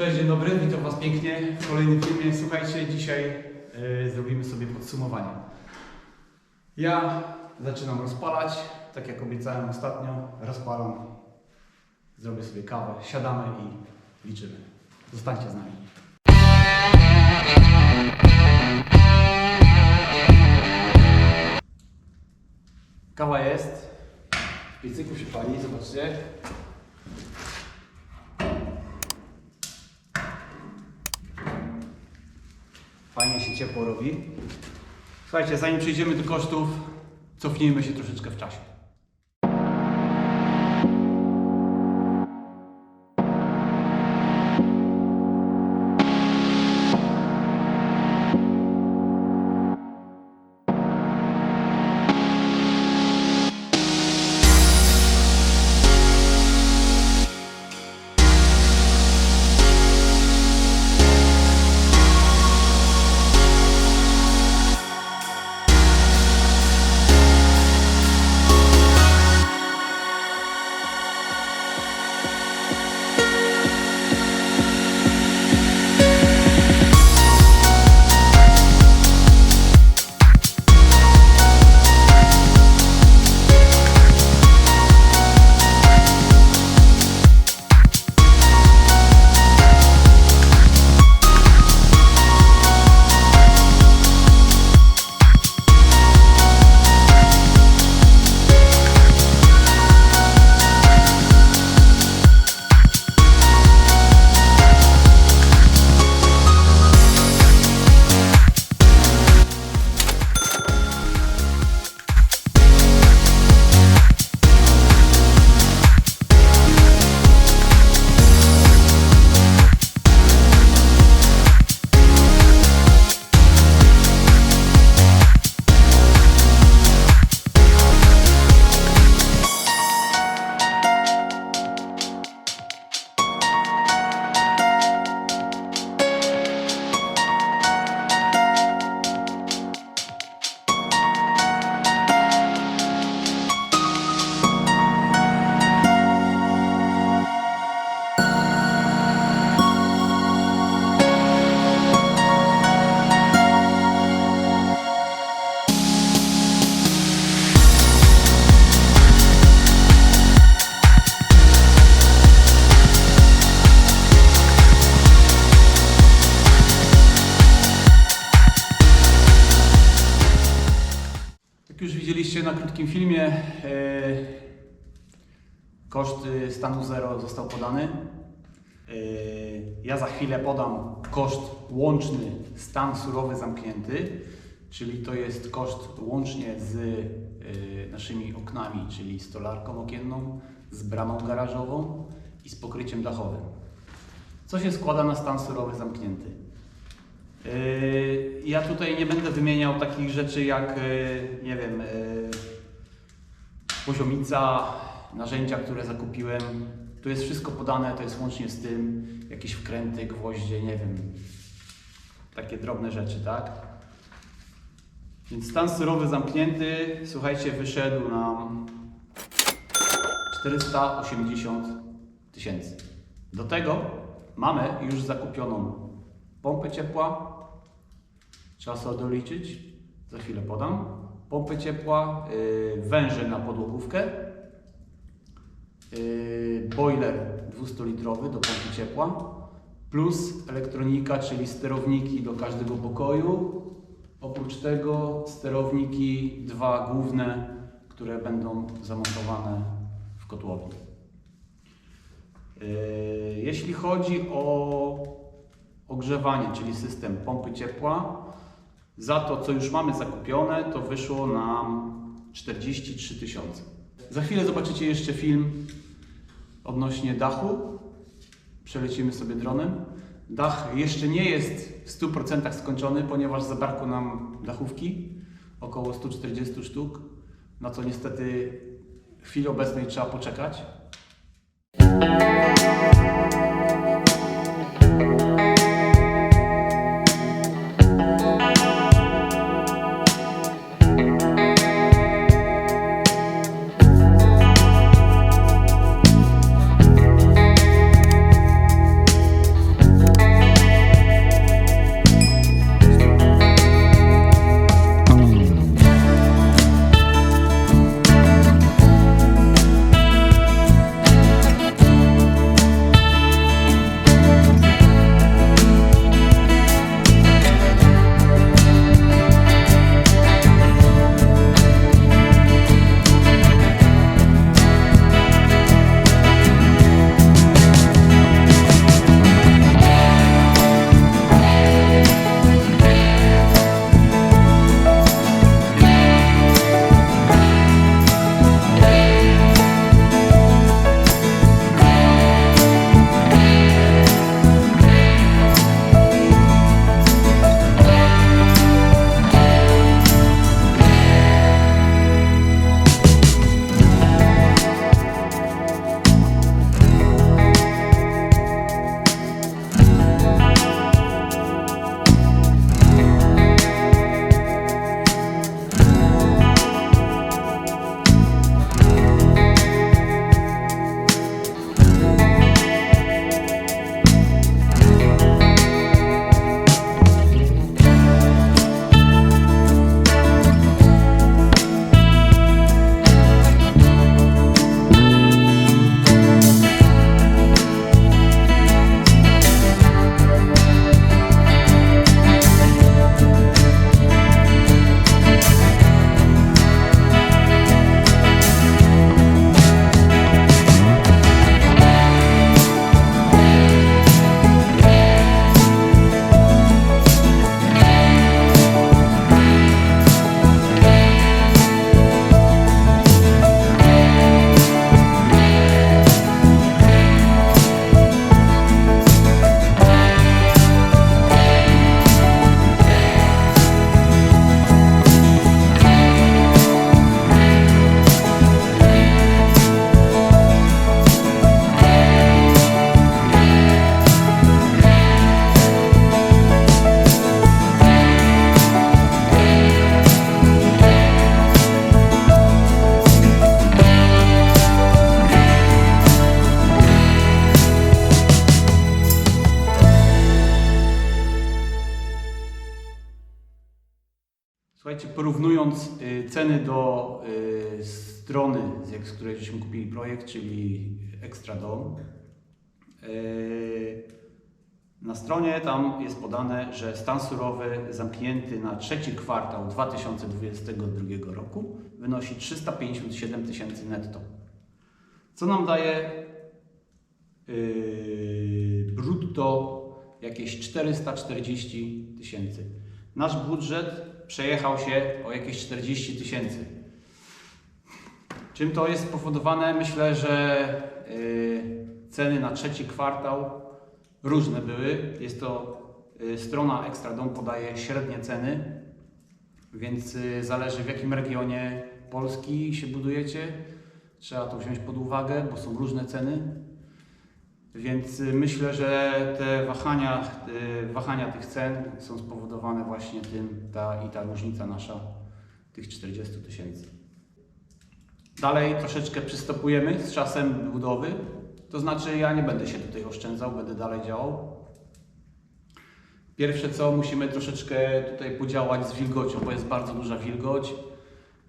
Cześć, dzień dobry, witam Was pięknie w kolejnym filmie. Słuchajcie, dzisiaj e, zrobimy sobie podsumowanie. Ja zaczynam rozpalać, tak jak obiecałem ostatnio, rozpalam, zrobię sobie kawę, siadamy i liczymy. Zostańcie z nami. Kawa jest, w piecyku się pali, zobaczcie. Fajnie się ciepło robi. Słuchajcie, zanim przejdziemy do kosztów, cofnijmy się troszeczkę w czasie. Krótkim filmie, e, koszt e, stanu zero został podany. E, Ja za chwilę podam koszt łączny stan surowy zamknięty, czyli to jest koszt łącznie z e, naszymi oknami, czyli stolarką okienną, z bramą garażową i z pokryciem dachowym. Co się składa na stan surowy zamknięty? Ja tutaj nie będę wymieniał takich rzeczy jak, nie wiem, poziomica, narzędzia, które zakupiłem. Tu jest wszystko podane, to jest łącznie z tym, jakieś wkręty, gwoździe, nie wiem, takie drobne rzeczy, tak? Więc stan surowy zamknięty, słuchajcie, wyszedł nam 480 tysięcy. Do tego mamy już zakupioną pompę ciepła, trzeba sobie doliczyć, za chwilę podam. Pompę ciepła, yy, węże na podłogówkę, yy, boiler 200-litrowy do pompy ciepła, plus elektronika, czyli sterowniki do każdego pokoju. Oprócz tego sterowniki dwa główne, które będą zamontowane w kotłowni. Yy, Jeśli chodzi o ogrzewanie, czyli system pompy ciepła, za to, co już mamy zakupione, to wyszło nam 43 tysiące. Za chwilę zobaczycie jeszcze film odnośnie dachu. Przelecimy sobie dronem. Dach jeszcze nie jest w 100% skończony, ponieważ zabrakło nam dachówki, około 140 sztuk, na co niestety w chwili obecnej trzeba poczekać. Słuchajcie, porównując y, ceny do y, strony, z, której żeśmy kupili projekt, czyli Extra Dom, y, na stronie tam jest podane, że stan surowy zamknięty na trzeci kwartał 2022 roku wynosi 357 tysięcy netto. Co nam daje yy, brutto jakieś 440 tysięcy. Nasz budżet przejechał się o jakieś 40 tysięcy. Czym to jest spowodowane? Myślę, że yy, ceny na trzeci kwartał różne były. Jest to yy, strona Extra Dom podaje średnie ceny, więc yy, zależy w jakim regionie Polski się budujecie. Trzeba to wziąć pod uwagę, bo są różne ceny. Więc y, myślę, że te wahania, y, wahania tych cen są spowodowane właśnie tym ta, i ta różnica nasza tych 40 tysięcy. Dalej troszeczkę przystopujemy z czasem budowy. To znaczy ja nie będę się tutaj oszczędzał, będę dalej działał. Pierwsze co, musimy troszeczkę tutaj podziałać z wilgocią, bo jest bardzo duża wilgoć.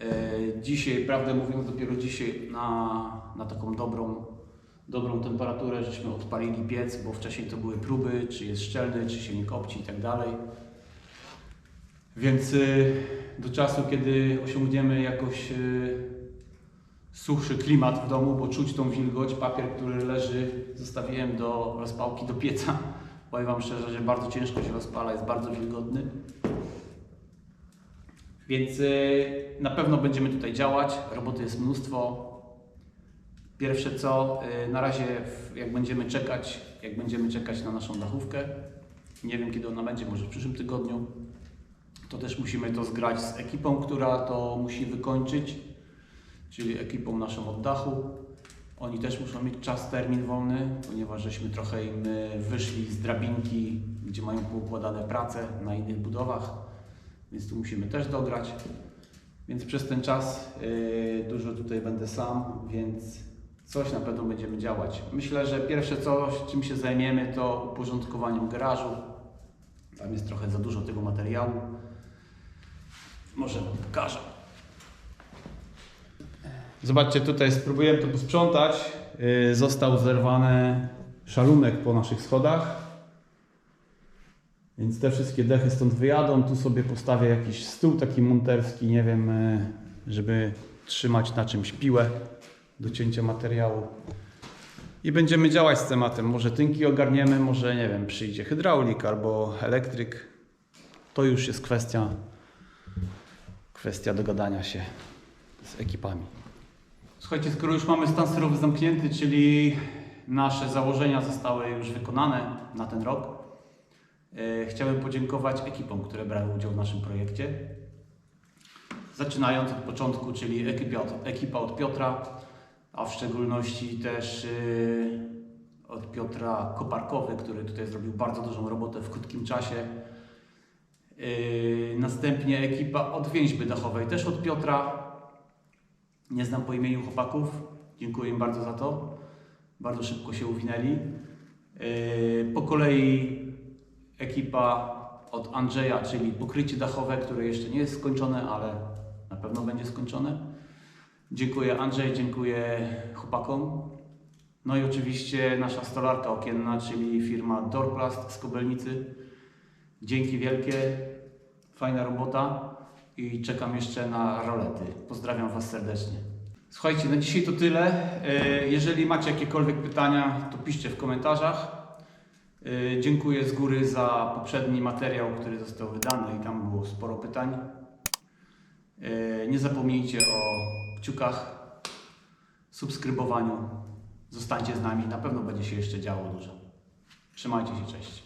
E, Dzisiaj, prawdę mówiąc, dopiero dzisiaj na, na taką dobrą, dobrą temperaturę żeśmy odpalili piec, bo wcześniej to były próby, czy jest szczelny, czy się nie kopci i tak dalej. Więc y, do czasu, kiedy osiągniemy jakoś y, suchszy klimat w domu, bo czuć tą wilgoć, papier, który leży, zostawiłem do rozpałki do pieca. Powiem Wam szczerze, że bardzo ciężko się rozpala, jest bardzo wilgotny. Więc y, na pewno będziemy tutaj działać. Roboty jest mnóstwo. Pierwsze co, y, na razie jak będziemy czekać, jak będziemy czekać na naszą dachówkę, nie wiem kiedy ona będzie, może w przyszłym tygodniu, to też musimy to zgrać z ekipą, która to musi wykończyć, czyli ekipą naszą od dachu. Oni też muszą mieć czas, termin wolny, ponieważ żeśmy trochę im y, wyszli z drabinki, gdzie mają poukładane prace na innych budowach, więc tu musimy też dograć. Więc przez ten czas y, dużo tutaj będę sam, więc coś na pewno będziemy działać. Myślę, że pierwsze coś, czym się zajmiemy, to uporządkowaniem garażu. Tam jest trochę za dużo tego materiału. Może pokażę. Zobaczcie, tutaj spróbujemy to posprzątać. Yy, Został zerwany szalunek po naszych schodach. Więc te wszystkie dechy stąd wyjadą. Tu sobie postawię jakiś stół taki monterski, nie wiem, yy, żeby trzymać na czymś piłę do cięcia materiału. I będziemy działać z tematem. Może tynki ogarniemy, może nie wiem, przyjdzie hydraulik albo elektryk. To już jest kwestia, kwestia dogadania się z ekipami. Słuchajcie, skoro już mamy stan sterowy zamknięty, czyli nasze założenia zostały już wykonane na ten rok, e, chciałbym podziękować ekipom, które brały udział w naszym projekcie. Zaczynając od początku, czyli ekipa od, ekipa od Piotra, a w szczególności też e, od Piotra Koparkowy, który tutaj zrobił bardzo dużą robotę w krótkim czasie. E, Następnie ekipa od Więźby Dachowej, też od Piotra, nie znam po imieniu chłopaków. Dziękuję im bardzo za to. Bardzo szybko się uwinęli. Yy, Po kolei ekipa od Andrzeja, czyli pokrycie dachowe, które jeszcze nie jest skończone, ale na pewno będzie skończone. Dziękuję Andrzej, dziękuję chłopakom. No i oczywiście nasza stolarka okienna, czyli firma Dorplast z Kobelnicy. Dzięki wielkie, fajna robota i czekam jeszcze na rolety. Pozdrawiam Was serdecznie. Słuchajcie, na dzisiaj to tyle. E, Jeżeli macie jakiekolwiek pytania, to piszcie w komentarzach. E, Dziękuję z góry za poprzedni materiał, który został wydany i tam było sporo pytań. E, Nie zapomnijcie o kciukach, subskrybowaniu. Zostańcie z nami, na pewno będzie się jeszcze działo dużo. Trzymajcie się, cześć.